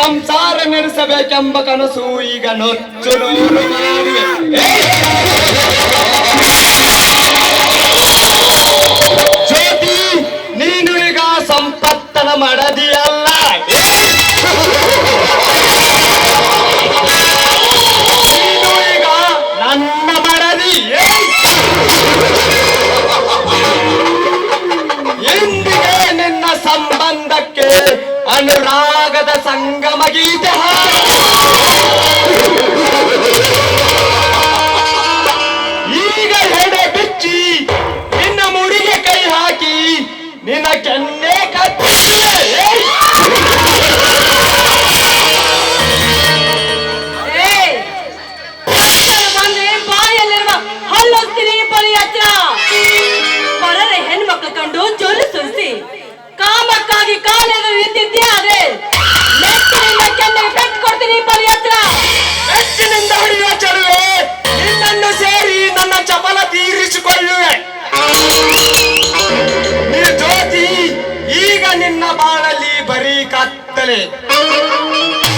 ಸಂಸಾರ ನಡೆಸಬೇಕೆಂಬ ಕನಸು ಈಗ ನೊಚ್ಚು ನೂರು ಮಾಡಿವೆ ಜ್ಯೋತಿ, ನೀನು ಈಗ ಸಂಪತ್ತನ ಮಡದಿಯಲ್ಲ. ನೀನು ಈಗ ನನ್ನ ಮಡದಿ. ಇಂದಿಗೆ ನಿನ್ನ ಸಂಬಂಧಕ್ಕೆ ಅನುರಾಗದ ಸಂಗಮ ಗೀತೆ ಹಾಡು. ಈಗ ಹೆಡೆ ಬಿಚ್ಚಿ, ನಿನ್ನ ಮುಡಿಗೆ ಕೈ ಹಾಕಿ, ನಿನ್ನ ಕೆನ್ನೆ ಬಂದ್ರೆ ಬಾಯಲ್ಲಿರುವ ಹಲ್ಲೊಸ್ತೀನಿ ಬಲಿ ಹತ್ರ ಪರರ ಹೆಣ್ಮಕ್ಳು ಕಂಡು ಜೊಲ್ಲು ಸುರಿಸಿ, ಕಾಮಕ್ಕಾಗಿ ಕಾಲೆದು ಕತ್ತಲೆ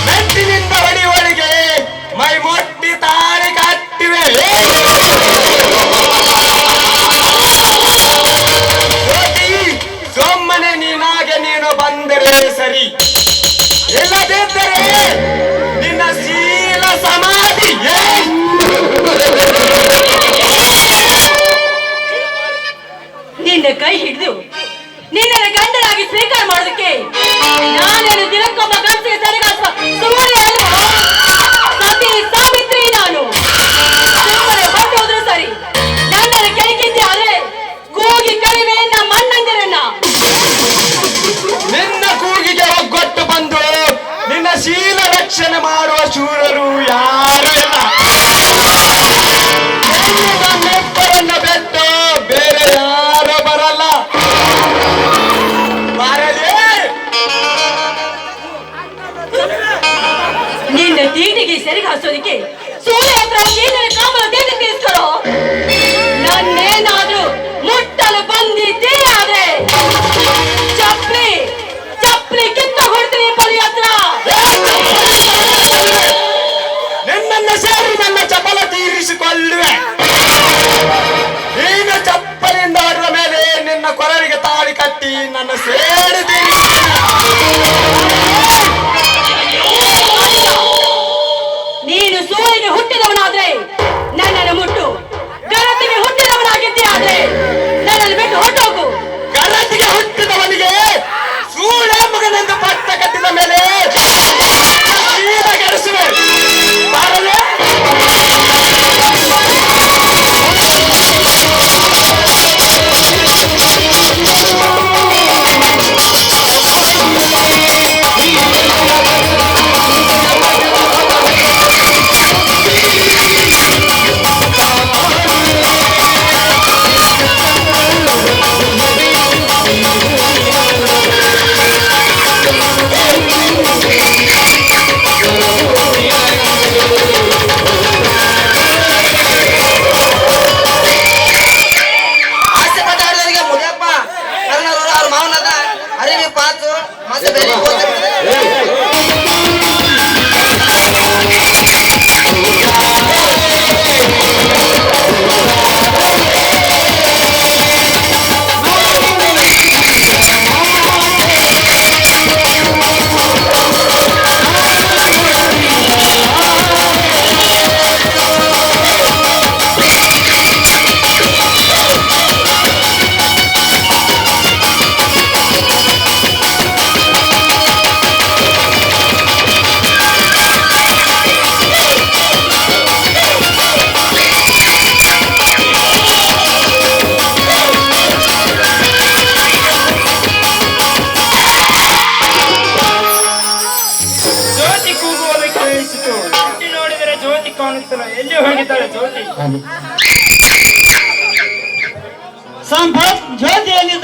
ಮೆಟ್ಟಿನಿಂದ ಹೊಡೆಯುವಳಿಗೆ ಮೈ ಮೊಟ್ಟಿ ತಾಳಿ ಕಟ್ಟಿವೆ. ಸೊಮ್ಮನೆ ನೀನಾಗೆ ನೀನು ಬಂದರೆ ಸರಿ. ಇಲ್ಲದಿದ್ದರೆ ನಿನ್ನ ಶೀಲ ಸಮಾಧಿ! ನಿನ್ನ ಕೈ ಹಿಡಿದು ನಿನ್ನ ಗಂಡನಾಗಿ ಸ್ವೀಕಾರ ಮಾಡೋದಕ್ಕೆ ನಾನು ದಿನಕ್ಕೊಮ್ಮ ಗಂಡಸಿಗೆ ಸರಿಗಾಸುವ ಸುವರ್ಣ ಅಲ್ವಾ ಸತಿ ಸಾವಿತ್ರಿ ನಾನು. ಸುಮ್ಮನೆ ಹೊರಟು ಹೋದ್ರು ಸರಿ. ನನ್ನನ್ನು ಕೆಳಗಿದ್ದೆ ಆದ್ರೆ ಕೂಗಿ ಕಡಿಮೆ ನಮ್ಮ ಅಣ್ಣಂದಿರನ್ನ ನಿನ್ನ ಕೂಗಿಗೆ ಒಗ್ಗೊಟ್ಟು ಬಂದು ನಿನ್ನ ಶೀಲ ರಕ್ಷಣೆ ಮಾಡುವ ಶೂರರು ಯಾರು? ನಿನ್ನನ್ನು ಸೇರಿ ನನ್ನ ಚಪಲ ತೀರಿಸಿಕೊಳ್ಳುವೆ. ನೀನು ಚಪ್ಪಲಿಂದ ಆಡುವ ಮೇಲೆ ನಿನ್ನ ಕೊರಳಿಗೆ ತಾಳಿ ಕಟ್ಟಿ ನನ್ನ ಸೇರಿ ನೀನು ಸೂರ್ಯಗೆ ಹುಟ್ಟಿದವನಾದ್ರೆ ಕಾಣುತ್ತಿಲ್ಲ ಎಲ್ಲಿ ಹೋಗಿದ್ದಾಳೆ ಜ್ಯೋತಿ? ಸಂಪತ್ ಜ್ಯೋತಿ ಎಲ್ಲಿದ್ದ